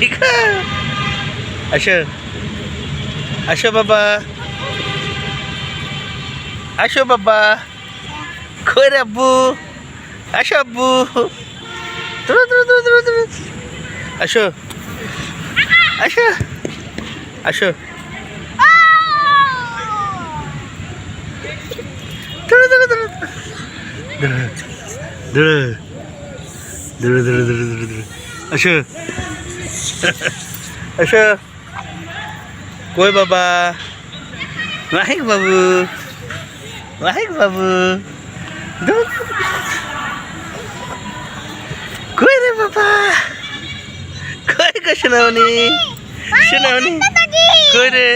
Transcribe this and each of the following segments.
শিখা আসো। আসো বাবা। আসো বাবা। কই রে আব্বু? আসো আব্বু। দ্রু দ্রু দ্রু দ্রু দ্রু আসো। আসো। আসো। দ্রু দ্রু দ্রু দ্রু দ্রু দ্রু দ্রু দ্রু দ্রু আসো। আসো কই বাবা মাহিক বাবু মাহিক বাবু। কই রে বাবা কই গো সোনামণি সোনামণি কই রে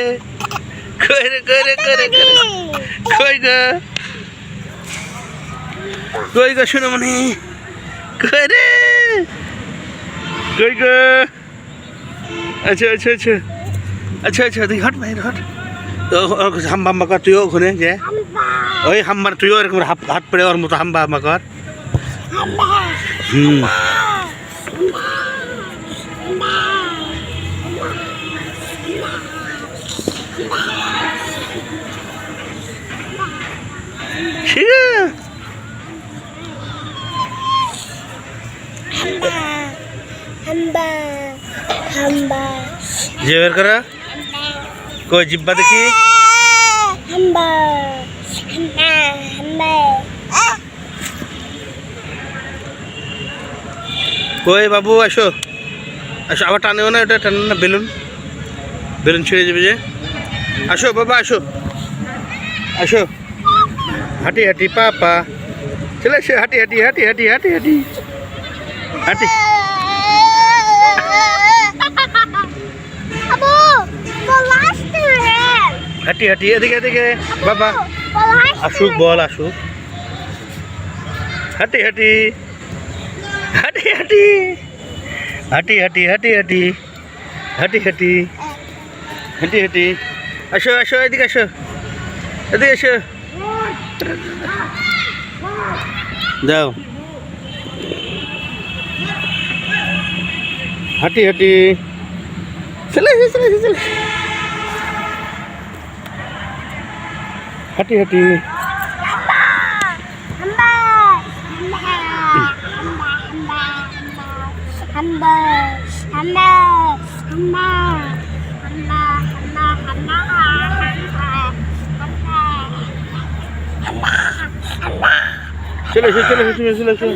কই রে কই রে কই রে কই গো কই গো সোনামণি কই রে কই গো আচ্ছা আচ্ছা আচ্ছা। আচ্ছা আচ্ছা তুই হট বাইরে হট হাম্বা হাম্বা কর তুইও ওখানে যে। ওই হাম্বার তুইও এরকম হাত হাত পড়ে ওর মতো হাম্বা হাম্বা কর। হুম। হাম্বা। হাম্বা। যে বের করা? কই, জিব্বা দেখি? কই বাবু, আসো। আসো, আবার টানেও না, ওটা টানে না, বেলুন। বেলুন ছেড়ে যাবে যে। আসো, বাবা, আসো। আসো। হাঁটি হাঁটি, পা পা। চলে আসো, হাঁটি হাঁটি হাঁটি হাঁটি হাঁটি হাঁটি। হাঁটি। হাঁটি হাঁটি, এদিকে এদিকে। বাবা, আসুক, বল, আসুক। হাঁটি হাঁটি। হাঁটি হাঁটি। হাঁটি হাঁটি হাঁটি হাঁটি। হাঁটি হাঁটি। হাঁটি হাঁটি। আসো আসো, এদিকে আসো। এদিকে আসো। যাও। হাঁটি হাঁটি। চলে চলে চলে হাঁটি হাঁটি। চলে এসো, চলে তুমি চলে এসো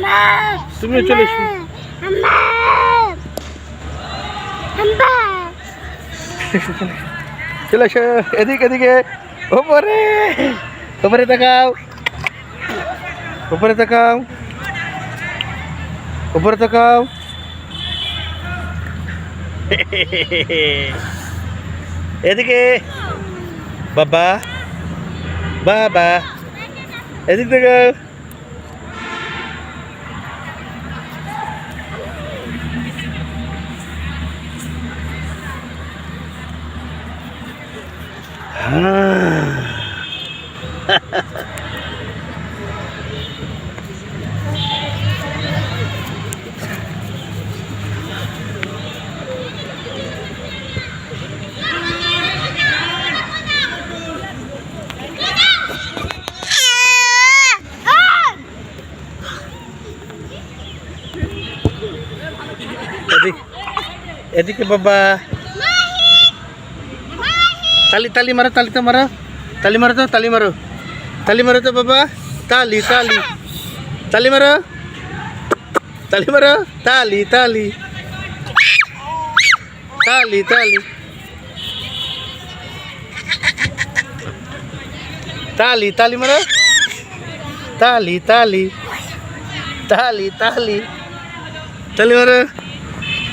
তুমিও চলে এসো চলে এসো। এদিকে এদিকে। ওপরে ওপরে তাকাও উপরে তাকাও উপরে তাকাও এদিকে বাবা বাবা এদিক থেকে এদিকে এদিকে বাবা তালি তালি মারো তালি তো মারো তালি মারো তো তালি মারো তালি মারো তো বাবা তালি তালি তালি মারো তালি মারো তালি তালি তালি তালি তালি তালি মারো তালি তালি তালি তালি তালি মারো